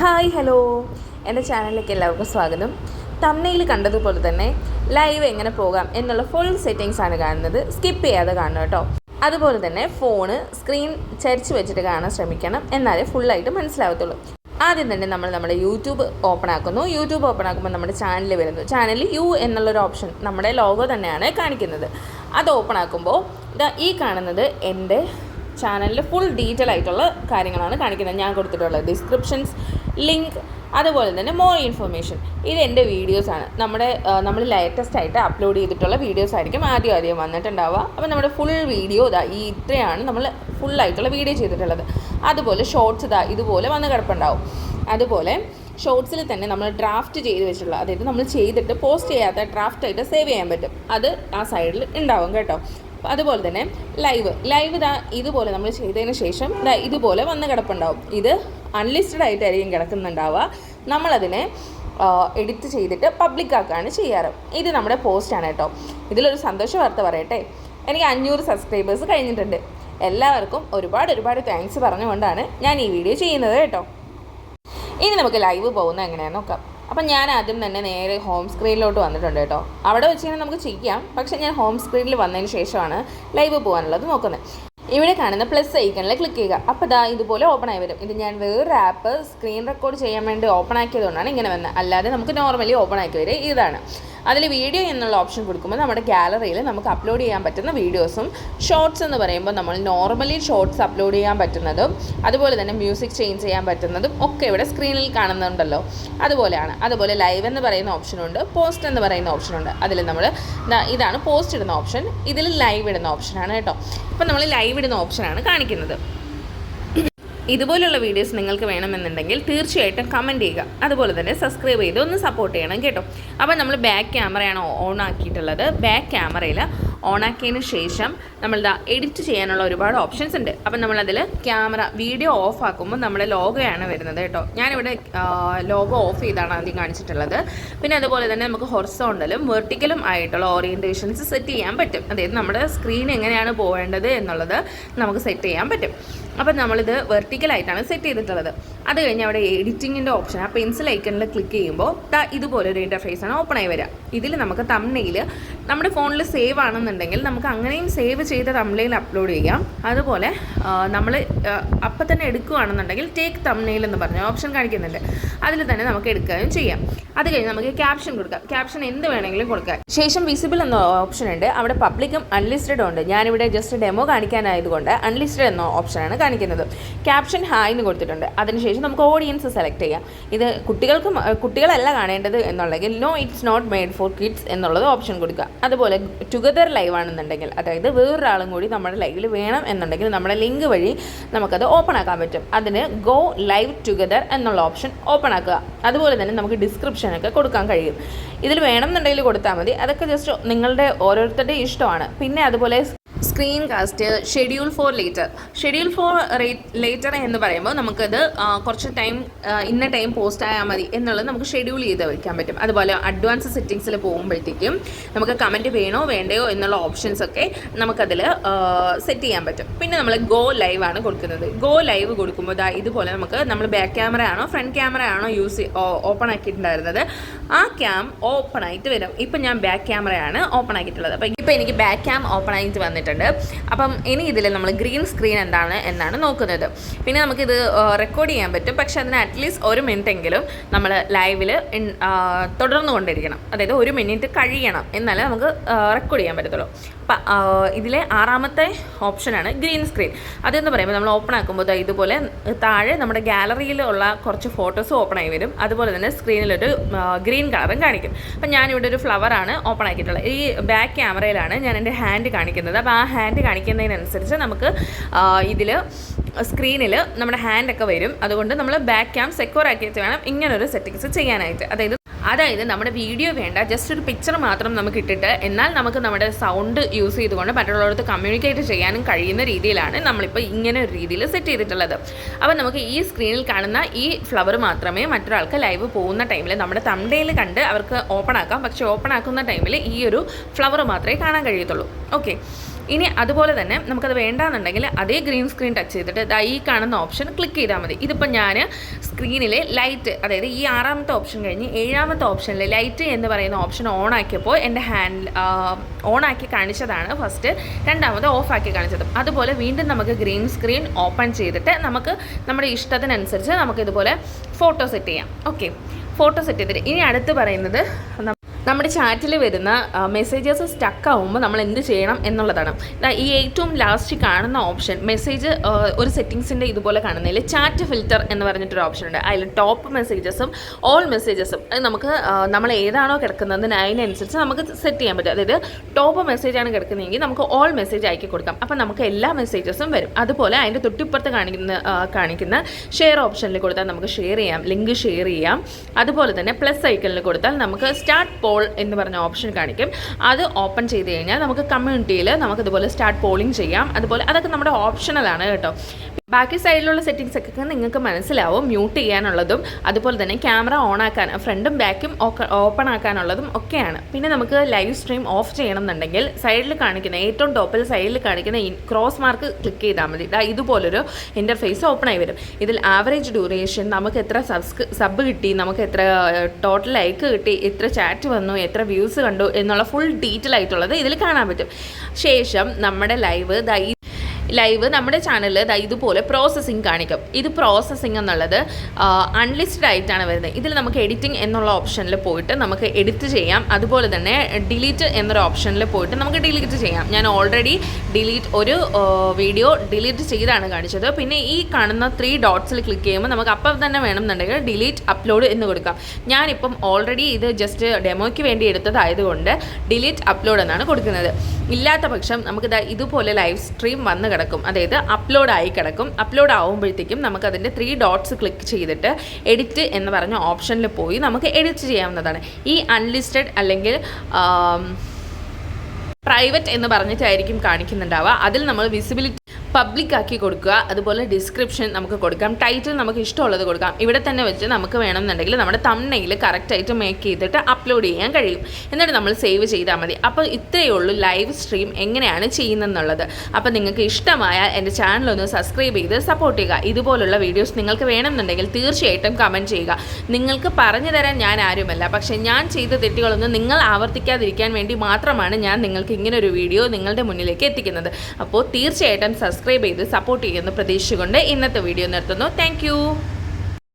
Hi hello. എന്റെ ചാനലിലേക്ക് എല്ലാവർക്കും സ്വാഗതം. തമ്മയിൽ കണ്ടതുപോലെ തന്നെ ലൈവ് എങ്ങനെ പോകാം എന്നുള്ള ഫുൾ സെറ്റിങ്സ് ആണ് കാണുന്നത്. സ്കിപ്പ് ചെയ്യാതെ കാണണം കേട്ടോ. അതുപോലെ തന്നെ ഫോണ് സ്ക്രീൻ ചരിച്ച് വെച്ചിട്ട് കാണാൻ ശ്രമിക്കണം. എന്നാലേ ഫുള്ളായിട്ട് മനസ്സിലാവത്തുള്ളൂ. ആദ്യം തന്നെ നമ്മൾ നമ്മുടെ യൂട്യൂബ് ഓപ്പൺ ആക്കുന്നു. യൂട്യൂബ് ഓപ്പൺ ആക്കുമ്പോൾ നമ്മുടെ ചാനൽ വരുന്നു. ചാനലിൽ യു എന്നുള്ളൊരു ഓപ്ഷൻ നമ്മുടെ ലോഗോ തന്നെയാണ് കാണിക്കുന്നത്. അത് ഓപ്പൺ ആക്കുമ്പോൾ ഈ കാണുന്നത് എന്റെ ചാനലിൽ ഫുൾ ഡീറ്റെയിൽ ആയിട്ടുള്ള കാര്യങ്ങളാണ് കാണിക്കുന്നത്. ഞാൻ കൊടുത്തിട്ടുള്ളത് ഡിസ്ക്രിപ്ഷൻസ് ലിങ്ക് അതുപോലെ തന്നെ മോർ ഇൻഫർമേഷൻ ഇത് എന്റെ വീഡിയോസാണ് നമ്മുടെ നമ്മൾ ലേറ്റസ്റ്റ് ആയിട്ട് അപ്ലോഡ് ചെയ്തിട്ടുള്ള വീഡിയോസ് ആയിരിക്കും ആദ്യം ആദ്യം വന്നിട്ടുണ്ടാവുക. അപ്പോൾ നമ്മുടെ ഫുൾ വീഡിയോ ഇതാ ഈ ഇത്രയാണ് നമ്മൾ ഫുള്ളായിട്ടുള്ള വീഡിയോ ചെയ്തിട്ടുള്ളത്. അതുപോലെ ഷോർട്സ് ഇതാ ഇതുപോലെ വന്ന് കിടപ്പുണ്ടാവും. അതുപോലെ ഷോർട്സിൽ തന്നെ നമ്മൾ ഡ്രാഫ്റ്റ് ചെയ്ത് വെച്ചിട്ടുള്ള അതായത് നമ്മൾ ചെയ്തിട്ട് പോസ്റ്റ് ചെയ്യാത്ത ഡ്രാഫ്റ്റായിട്ട് സേവ് ചെയ്യാൻ പറ്റും. അത് ആ സൈഡിൽ ഉണ്ടാവും കേട്ടോ. അതുപോലെ തന്നെ ലൈവ് ലൈവ് ഇതാ ഇതുപോലെ നമ്മൾ ചെയ്തതിന് ശേഷം ഇതാ ഇതുപോലെ വന്ന് കിടപ്പുണ്ടാവും. ഇത് അൺലിസ്റ്റഡ് ആയിട്ടായിരിക്കും കിടക്കുന്നുണ്ടാവുക. നമ്മളതിനെ എഡിറ്റ് ചെയ്തിട്ട് പബ്ലിക്കാക്കുകയാണ് ചെയ്യാറ്. ഇത് നമ്മുടെ പോസ്റ്റാണ് കേട്ടോ. ഇതിലൊരു സന്തോഷ വാർത്ത പറയട്ടെ. എനിക്ക് അഞ്ഞൂറ് സബ്സ്ക്രൈബേഴ്സ് കഴിഞ്ഞിട്ടുണ്ട്. എല്ലാവർക്കും ഒരുപാട് ഒരുപാട് താങ്ക്സ് പറഞ്ഞുകൊണ്ടാണ് ഞാൻ ഈ വീഡിയോ ചെയ്യുന്നത് കേട്ടോ. ഇനി നമുക്ക് ലൈവ് പോകുന്നത് എങ്ങനെയാണെന്ന് നോക്കാം. അപ്പം ഞാൻ ആദ്യം തന്നെ നേരെ ഹോം സ്ക്രീനിലോട്ട് വന്നിട്ടുണ്ട് കേട്ടോ. അവിടെ വെച്ച് കഴിഞ്ഞാൽ നമുക്ക് ചെയ്യാം പക്ഷേ ഞാൻ ഹോം സ്ക്രീനിൽ വന്നതിന് ശേഷമാണ് ലൈവ് പോകാനുള്ളത് നോക്കുന്നത്. ഇവിടെ കാണുന്ന പ്ലസ് ഐക്കണിൽ ക്ലിക്ക് ചെയ്യുക. അപ്പോൾ ദാ ഇതുപോലെ ഓപ്പൺ ആയി വരും. ഇത് ഞാൻ വേറൊരു ആപ്പ് സ്ക്രീൻ റെക്കോർഡ് ചെയ്യാൻ വേണ്ടി ഓപ്പൺ ആക്കിയതുകൊണ്ടാണ് ഇങ്ങനെ വന്നത് അല്ലാതെ നമുക്ക് നോർമലി ഓപ്പൺ ആക്കി വരിക. ഇതാണ്. അതിൽ വീഡിയോ എന്നുള്ള ഓപ്ഷൻ കൊടുക്കുമ്പോൾ നമ്മുടെ ഗാലറിയിൽ നമുക്ക് അപ്ലോഡ് ചെയ്യാൻ പറ്റുന്ന വീഡിയോസും ഷോർട്സ് എന്ന് പറയുമ്പോൾ നമ്മൾ നോർമലി ഷോർട്സ് അപ്ലോഡ് ചെയ്യാൻ പറ്റുന്നതും അതുപോലെ തന്നെ മ്യൂസിക് ചേഞ്ച് ചെയ്യാൻ പറ്റുന്നതും ഒക്കെ ഇവിടെ സ്ക്രീനിൽ കാണുന്നുണ്ടല്ലോ. അതുപോലെയാണ്. അതുപോലെ ലൈവ് എന്ന് പറയുന്ന ഓപ്ഷനുണ്ട് പോസ്റ്റ് എന്ന് പറയുന്ന ഓപ്ഷനുണ്ട് അതിൽ നമ്മൾ ഇതാണ് പോസ്റ്റ് ഇടുന്ന ഓപ്ഷൻ ഇതിൽ ലൈവ് ഇടുന്ന ഓപ്ഷനാണ് കേട്ടോ. ഇപ്പം നമ്മൾ ലൈവ് ഇടുന്ന ഓപ്ഷനാണ് കാണിക്കുന്നത്. ഇതുപോലുള്ള വീഡിയോസ് നിങ്ങൾക്ക് വേണമെന്നുണ്ടെങ്കിൽ തീർച്ചയായിട്ടും കമന്റ് ചെയ്യുക. അതുപോലെ തന്നെ സബ്സ്ക്രൈബ് ചെയ്ത് ഒന്ന് സപ്പോർട്ട് ചെയ്യണം കേട്ടോ. അപ്പോൾ നമ്മൾ ബാക്ക് ക്യാമറയാണ് ഓൺ ആക്കിയിട്ടുള്ളത്. ബാക്ക് ക്യാമറയിൽ ഓൺ ആക്കിയതിന് ശേഷം നമ്മളിതാ എഡിറ്റ് ചെയ്യാനുള്ള ഒരുപാട് ഓപ്ഷൻസ് ഉണ്ട്. അപ്പം നമ്മളതിൽ ക്യാമറ വീഡിയോ ഓഫ് ആക്കുമ്പോൾ നമ്മുടെ ലോഗോയാണ് വരുന്നത് കേട്ടോ. ഞാനിവിടെ ലോഗോ ഓഫ് ചെയ്താണ് ആദ്യം കാണിച്ചിട്ടുള്ളത്. പിന്നെ അതുപോലെ തന്നെ നമുക്ക് ഹൊറസോണ്ടലും വെർട്ടിക്കലും ആയിട്ടുള്ള ഓറിയന്റേഷൻസ് സെറ്റ് ചെയ്യാൻ പറ്റും. അതായത് നമ്മുടെ സ്ക്രീൻ എങ്ങനെയാണ് പോകേണ്ടത് എന്നുള്ളത് നമുക്ക് സെറ്റ് ചെയ്യാൻ പറ്റും. അപ്പം നമ്മളിത് വെർട്ടിക്കലായിട്ടാണ് സെറ്റ് ചെയ്തിട്ടുള്ളത്. അത് കഴിഞ്ഞ് അവിടെ എഡിറ്റിങ്ങിന്റെ ഓപ്ഷൻ ആ പെൻസിൽ ഐക്കണിൽ ക്ലിക്ക് ചെയ്യുമ്പോൾ ഇതുപോലൊരു ഇന്റർഫേസ് ആണ് ഓപ്പൺ ആയി വരിക ഇതിൽ നമുക്ക് തമ്മിൽ നമ്മുടെ ഫോണിൽ സേവ് ആണെന്നുണ്ടെങ്കിൽ നമുക്ക് അങ്ങനെയും സേവ് ചെയ്ത തമ്മിൽ അപ്ലോഡ് ചെയ്യാം. അതുപോലെ നമ്മൾ അപ്പം തന്നെ എടുക്കുകയാണെന്നുണ്ടെങ്കിൽ ടേക്ക് തമ്മിൽ എന്ന് പറഞ്ഞ ഓപ്ഷൻ കാണിക്കുന്നുണ്ട്. അതിൽ തന്നെ നമുക്ക് എടുക്കുകയും ചെയ്യാം. അത് കഴിഞ്ഞ് നമുക്ക് ക്യാപ്ഷൻ കൊടുക്കാം. ക്യാപ്ഷൻ എന്ത് വേണമെങ്കിലും കൊടുക്കാം. ശേഷം വിസിബിൾ എന്ന ഓപ്ഷൻ ഉണ്ട്. അവിടെ പബ്ലിക്കും അൺലിസ്റ്റഡും ഉണ്ട്. ഞാനിവിടെ ജസ്റ്റ് ഡെമോ കാണിക്കാനായതുകൊണ്ട് അൺലിസ്റ്റഡ് എന്ന ഓപ്ഷനാണ് കാണിക്കുന്നത്. ക്യാപ്ഷൻ ഹായ് എന്ന് കൊടുത്തിട്ടുണ്ട്. അതിനുശേഷം നമുക്ക് ഓഡിയൻസ് സെലക്ട് ചെയ്യാം. ഇത് കുട്ടികൾക്കും കുട്ടികളല്ല കാണേണ്ടത് എന്നുള്ളെങ്കിൽ no it's not made for kids എന്നുള്ളത് ഓപ്ഷൻ കൊടുക്കുക. അതുപോലെ ടുഗദർ ലൈവ് ആണെന്നുണ്ടെങ്കിൽ അതായത് വേറൊരാളും കൂടി നമ്മുടെ ലൈവിൽ വേണം എന്നുണ്ടെങ്കിൽ നമ്മുടെ ലിങ്ക് വഴി നമുക്കത് ഓപ്പൺ ആക്കാൻ പറ്റും. അതിന് ഗോ ലൈവ് ടുഗദർ എന്നുള്ള ഓപ്ഷൻ ഓപ്പൺ ആക്കുക. അതുപോലെ തന്നെ നമുക്ക് ഡിസ്ക്രിപ്ഷനൊക്കെ കൊടുക്കാൻ കഴിയും. ഇതിൽ വേണമെന്നുണ്ടെങ്കിൽ കൊടുത്താൽ മതി. അതൊക്കെ ജസ്റ്റ് നിങ്ങളുടെ ഓരോരുത്തരുടെ ഇഷ്ടമാണ്. പിന്നെ അതുപോലെ screen cast schedule for later schedule for later എന്ന് പറയുമ്പോൾ നമുക്കത് കുറച്ച് ടൈം ഇന്ന ടൈം പോസ്റ്റ് ആയാൽ മതി എന്നുള്ളത് നമുക്ക് ഷെഡ്യൂൾ ചെയ്ത് വയ്ക്കാൻ പറ്റും. അതുപോലെ അഡ്വാൻസ് സെറ്റിങ്സിൽ പോകുമ്പോഴത്തേക്കും നമുക്ക് കമന്റ് വേണോ വേണ്ടയോ എന്നുള്ള ഓപ്ഷൻസ് ഒക്കെ നമുക്കതിൽ സെറ്റ് ചെയ്യാൻ പറ്റും. പിന്നെ നമ്മൾ ഗോ ലൈവ് ആണ് കൊടുക്കുന്നത്. ഗോ ലൈവ് കൊടുക്കുമ്പോൾ ഇതാ ഇതുപോലെ നമുക്ക് നമ്മൾ ബാക്ക് ക്യാമറ ആണോ ഫ്രണ്ട് ക്യാമറ ആണോ യൂസ് ഓപ്പൺ ആക്കിയിട്ടുണ്ടായിരുന്നത്. ആ ക്യാം ഓപ്പൺ ആയിട്ട് വരും. ഇപ്പം ഞാൻ ബാക്ക് ക്യാമറയാണ് ഓപ്പൺ ആക്കിയിട്ടുള്ളത്. അപ്പം ഇപ്പം എനിക്ക് ബാക്ക് ക്യാം ഓപ്പൺ ആയിട്ട് വന്നിട്ടുണ്ട്. അപ്പം ഇനി ഇതിൽ നമ്മൾ ഗ്രീൻ സ്ക്രീൻ എന്താണ് എന്നാണ് നോക്കുന്നത്. പിന്നെ നമുക്കിത് റെക്കോർഡ് ചെയ്യാൻ പറ്റും. പക്ഷേ അതിന് അറ്റ്ലീസ്റ്റ് ഒരു മിനിറ്റ് എങ്കിലും നമ്മൾ ലൈവിൽ തുടർന്നു കൊണ്ടിരിക്കണം. അതായത് ഒരു മിനിറ്റ് കഴിയണം എന്നാലേ നമുക്ക് റെക്കോർഡ് ചെയ്യാൻ പറ്റത്തുള്ളൂ. അപ്പം ഇതിലെ ആറാമത്തെ ഓപ്ഷനാണ് ഗ്രീൻ സ്ക്രീൻ അതെന്ന് പറയുമ്പോൾ നമ്മൾ ഓപ്പൺ ആക്കുമ്പോൾ ഇതുപോലെ താഴെ നമ്മുടെ ഗാലറിയിലുള്ള കുറച്ച് ഫോട്ടോസ് ഓപ്പൺ ആയി വരും. അതുപോലെ തന്നെ സ്ക്രീനിലൊരു ഗ്രീൻ കളറും കാണിക്കും. അപ്പം ഞാനിവിടെ ഒരു ഫ്ലവറാണ് ഓപ്പൺ ആക്കിയിട്ടുള്ളത്. ഈ ബാക്ക് ക്യാമറയിലാണ് ഞാൻ എന്റെ ഹാൻഡ് കാണിക്കുന്നത്. അപ്പോൾ ആ ഹാൻഡ് കാണിക്കുന്നതിനനുസരിച്ച് നമുക്ക് ഇതിൽ സ്ക്രീനിൽ നമ്മുടെ ഹാൻഡൊക്കെ വരും. അതുകൊണ്ട് നമ്മൾ ബാക്ക് ക്യാം സെക്യൂർ ആക്കിയിട്ട് വേണം ഇങ്ങനൊരു സെറ്റിങ്സ് ചെയ്യാനായിട്ട്. അതായത് അതായത് നമ്മുടെ വീഡിയോ വേണ്ട ജസ്റ്റ് ഒരു പിക്ചർ മാത്രം നമുക്ക് ഇട്ടിട്ട് എന്നാൽ നമുക്ക് നമ്മുടെ സൗണ്ട് യൂസ് ചെയ്തുകൊണ്ട് മറ്റുള്ളവർക്ക് കമ്മ്യൂണിക്കേറ്റ് ചെയ്യാനും കഴിയുന്ന രീതിയിലാണ് നമ്മളിപ്പോൾ ഇങ്ങനെ ഒരു രീതിയിൽ സെറ്റ് ചെയ്തിട്ടുള്ളത്. അപ്പോൾ നമുക്ക് ഈ സ്ക്രീനിൽ കാണുന്ന ഈ ഫ്ലവർ മാത്രമേ മറ്റൊരാൾക്ക് ലൈവ് പോകുന്ന ടൈമിൽ നമ്മുടെ തണ്ടയിൽ കണ്ട് അവർക്ക് ഓപ്പൺ ആക്കാം. പക്ഷേ ഓപ്പൺ ആക്കുന്ന ടൈമിൽ ഈ ഒരു ഫ്ലവർ മാത്രമേ കാണാൻ കഴിയത്തുള്ളൂ. ഓക്കെ ഇനി അതുപോലെ തന്നെ നമുക്കത് വേണ്ടാന്നുണ്ടെങ്കിൽ അതേ ഗ്രീൻ സ്ക്രീൻ ടച്ച് ചെയ്തിട്ട് ദാ ഈ കാണുന്ന ഓപ്ഷൻ ക്ലിക്ക് ചെയ്താൽ മതി. ഇതിപ്പോൾ ഞാൻ സ്ക്രീനിലെ ലൈറ്റ് അതായത് ഈ ആറാമത്തെ ഓപ്ഷൻ കഴിഞ്ഞ് ഏഴാമത്തെ ഓപ്ഷനിലെ ലൈറ്റ് എന്ന് പറയുന്ന ഓപ്ഷൻ ഓൺ ആക്കിയപ്പോൾ എന്റെ ഹാൻഡ് ഓൺ ആക്കി കാണിച്ചതാണ് ഫസ്റ്റ് രണ്ടാമത് ഓഫ് ആക്കി കാണിച്ചത്. അതുപോലെ വീണ്ടും നമുക്ക് ഗ്രീൻ സ്ക്രീൻ ഓപ്പൺ ചെയ്തിട്ട് നമുക്ക് നമ്മുടെ ഇഷ്ടത്തിനനുസരിച്ച് നമുക്ക് ഇതുപോലെ ഫോട്ടോ സെറ്റ് ചെയ്യാം. ഓക്കെ ഫോട്ടോ സെറ്റ് ചെയ്തിട്ട് ഇനി അടുത്ത് പറയുന്നത് നമ്മുടെ ചാറ്റിൽ വരുന്ന മെസ്സേജസ് സ്റ്റക്ക് ആവുമ്പോൾ നമ്മൾ എന്ത് ചെയ്യണം എന്നുള്ളതാണ്. ഈ ഏറ്റവും ലാസ്റ്റ് കാണുന്ന ഓപ്ഷൻ മെസ്സേജ് ഒരു സെറ്റിങ്സിന്റെ ഇതുപോലെ കാണുന്നതിൽ ചാറ്റ് ഫിൽറ്റർ എന്ന് പറഞ്ഞിട്ടൊരു ഓപ്ഷൻ ഉണ്ട്. അതിൽ ടോപ്പ് മെസ്സേജസും ഓൾ മെസ്സേജസും നമുക്ക് നമ്മൾ ഏതാണോ കിടക്കുന്നത് അതിനനുസരിച്ച് നമുക്ക് സെറ്റ് ചെയ്യാൻ പറ്റും. അതായത് ടോപ്പ് മെസ്സേജാണ് കിടക്കുന്നതെങ്കിൽ നമുക്ക് ഓൾ മെസ്സേജ് അയക്കി കൊടുക്കാം. അപ്പം നമുക്ക് എല്ലാ മെസ്സേജസും വരും. അതുപോലെ അതിന്റെ തൊട്ടിപ്പുറത്ത് കാണിക്കുന്ന കാണിക്കുന്ന ഷെയർ ഓപ്ഷനിൽ കൊടുത്താൽ നമുക്ക് ഷെയർ ചെയ്യാം ലിങ്ക് ഷെയർ ചെയ്യാം. അതുപോലെ തന്നെ പ്ലസ് ഐക്കണിൽ കൊടുത്താൽ നമുക്ക് സ്റ്റാർട്ട് പോൾ എന്ന് പറഞ്ഞ ഓപ്ഷൻ കാണിക്കും. അത് ഓപ്പൺ ചെയ്ത് കഴിഞ്ഞാൽ നമുക്ക് കമ്മ്യൂണിറ്റിയിൽ നമുക്ക് ഇതുപോലെ സ്റ്റാർട്ട് പോളിംഗ് ചെയ്യാം. അതുപോലെ അതൊക്കെ നമ്മുടെ ഓപ്ഷണലാണ് കേട്ടോ. ബാക്കി സൈഡിലുള്ള സെറ്റിങ്സ് ഒക്കെ നിങ്ങൾക്ക് മനസ്സിലാവും മ്യൂട്ട് ചെയ്യാനുള്ളതും അതുപോലെ തന്നെ ക്യാമറ ഓൺ ആക്കാൻ ഫ്രണ്ടും ബാക്കും ഓപ്പൺ ആക്കാനുള്ളതും ഒക്കെയാണ്. പിന്നെ നമുക്ക് ലൈവ് സ്ട്രീം ഓഫ് ചെയ്യണം എന്നുണ്ടെങ്കിൽ സൈഡിൽ കാണിക്കുന്ന ഏറ്റവും ടോപ്പിൽ സൈഡിൽ കാണിക്കുന്ന ക്രോസ് മാർക്ക് ക്ലിക്ക് ചെയ്താൽ മതി. ഇതുപോലൊരു ഇന്റർഫേസ് ഓപ്പൺ ആയി വരും. ഇതിൽ ആവറേജ് ഡ്യൂറേഷൻ നമുക്ക് എത്ര സബ്സ്ക് സബ് കിട്ടി നമുക്ക് എത്ര ടോട്ടൽ ലൈക്ക് കിട്ടി എത്ര ചാറ്റ് വന്നു എത്ര വ്യൂസ് കണ്ടു എന്നുള്ള ഫുൾ ഡീറ്റെയിൽ ആയിട്ടുള്ളത് ഇതിൽ കാണാൻ പറ്റും. ശേഷം നമ്മുടെ ലൈവ് ലൈവ് നമ്മുടെ ചാനലിൽ ഇതുപോലെ പ്രോസസ്സിങ് കാണിക്കും. ഇത് പ്രോസസ്സിങ് എന്നുള്ളത് അൺലിസ്റ്റഡ് ആയിട്ടാണ് വരുന്നത്. ഇതിൽ നമുക്ക് എഡിറ്റിംഗ് എന്നുള്ള ഓപ്ഷനിൽ പോയിട്ട് നമുക്ക് എഡിറ്റ് ചെയ്യാം. അതുപോലെ തന്നെ ഡിലീറ്റ് എന്നൊരു ഓപ്ഷനിൽ പോയിട്ട് നമുക്ക് ഡിലീറ്റ് ചെയ്യാം. ഞാൻ ഓൾറെഡി ഡിലീറ്റ് ഒരു വീഡിയോ ഡിലീറ്റ് ചെയ്താണ് കാണിച്ചത്. പിന്നെ ഈ കാണുന്ന ത്രീ ഡോട്ട്സിൽ ക്ലിക്ക് ചെയ്യുമ്പോൾ നമുക്ക് അപ്പം തന്നെ വേണമെന്നുണ്ടെങ്കിൽ ഡിലീറ്റ് അപ്ലോഡ് എന്ന് കൊടുക്കാം. ഞാനിപ്പം ഓൾറെഡി ഇത് ജസ്റ്റ് ഡെമോയ്ക്ക് വേണ്ടി എടുത്തതായതുകൊണ്ട് ഡിലീറ്റ് അപ്ലോഡ് എന്നാണ് കൊടുക്കുന്നത്. ഇല്ലാത്ത പക്ഷം നമുക്ക് ഇതുപോലെ ലൈവ് സ്ട്രീം വന്ന് അതായത് അപ്ലോഡ് ആയി കിടക്കും. അപ്ലോഡ് ആകുമ്പോഴത്തേക്കും നമുക്ക് അതിന്റെ ത്രീ ഡോട്ട്സ് ക്ലിക്ക് ചെയ്തിട്ട് എഡിറ്റ് എന്ന് പറഞ്ഞ ഓപ്ഷനിൽ പോയി നമുക്ക് എഡിറ്റ് ചെയ്യാവുന്നതാണ്. ഈ അൺലിസ്റ്റഡ് അല്ലെങ്കിൽ പ്രൈവറ്റ് എന്ന് പറഞ്ഞിട്ടായിരിക്കും കാണിക്കുന്നുണ്ടാവുക. അതിൽ നമ്മൾ വിസിബിലിറ്റി പബ്ലിക് ആക്കി കൊടുക്കുക. അതുപോലെ ഡിസ്ക്രിപ്ഷൻ നമുക്ക് കൊടുക്കാം. ടൈറ്റിൽ നമുക്ക് ഇഷ്ടമുള്ളത് കൊടുക്കാം. ഇവിടെ തന്നെ വെച്ച് നമുക്ക് വേണമെന്നുണ്ടെങ്കിൽ നമ്മുടെ തമ്മയിൽ കറക്റ്റായിട്ട് മേക്ക് ചെയ്തിട്ട് അപ്ലോഡ് ചെയ്യാൻ കഴിയും. എന്നിട്ട് നമ്മൾ സേവ് ചെയ്താൽ മതി. അപ്പോൾ ഇത്രയേ ഉള്ളൂ ലൈവ് സ്ട്രീം എങ്ങനെയാണ് ചെയ്യുന്നതെന്നുള്ളത്. അപ്പോൾ നിങ്ങൾക്ക് ഇഷ്ടമായാൽ എന്റെ ചാനൽ ഒന്ന് സബ്സ്ക്രൈബ് ചെയ്ത് സപ്പോർട്ട് ചെയ്യുക. ഇതുപോലുള്ള വീഡിയോസ് നിങ്ങൾക്ക് വേണമെന്നുണ്ടെങ്കിൽ തീർച്ചയായിട്ടും കമന്റ് ചെയ്യുക. നിങ്ങൾക്ക് പറഞ്ഞു തരാൻ ഞാൻ ആരുമല്ല. പക്ഷേ ഞാൻ ചെയ്ത തെറ്റുകളൊന്നും നിങ്ങൾ ആവർത്തിക്കാതിരിക്കാൻ വേണ്ടി മാത്രമാണ് ഞാൻ നിങ്ങൾക്ക് ഇങ്ങനൊരു വീഡിയോ നിങ്ങളുടെ മുന്നിലേക്ക് എത്തിക്കുന്നത്. അപ്പോൾ തീർച്ചയായിട്ടും സബ്സ്ക്രൈബ് ചെയ്ത് സപ്പോർട്ട് ചെയ്യുമെന്ന് പ്രതീക്ഷിച്ചുകൊണ്ട് ഇന്നത്തെ വീഡിയോ നിർത്തുന്നു. താങ്ക്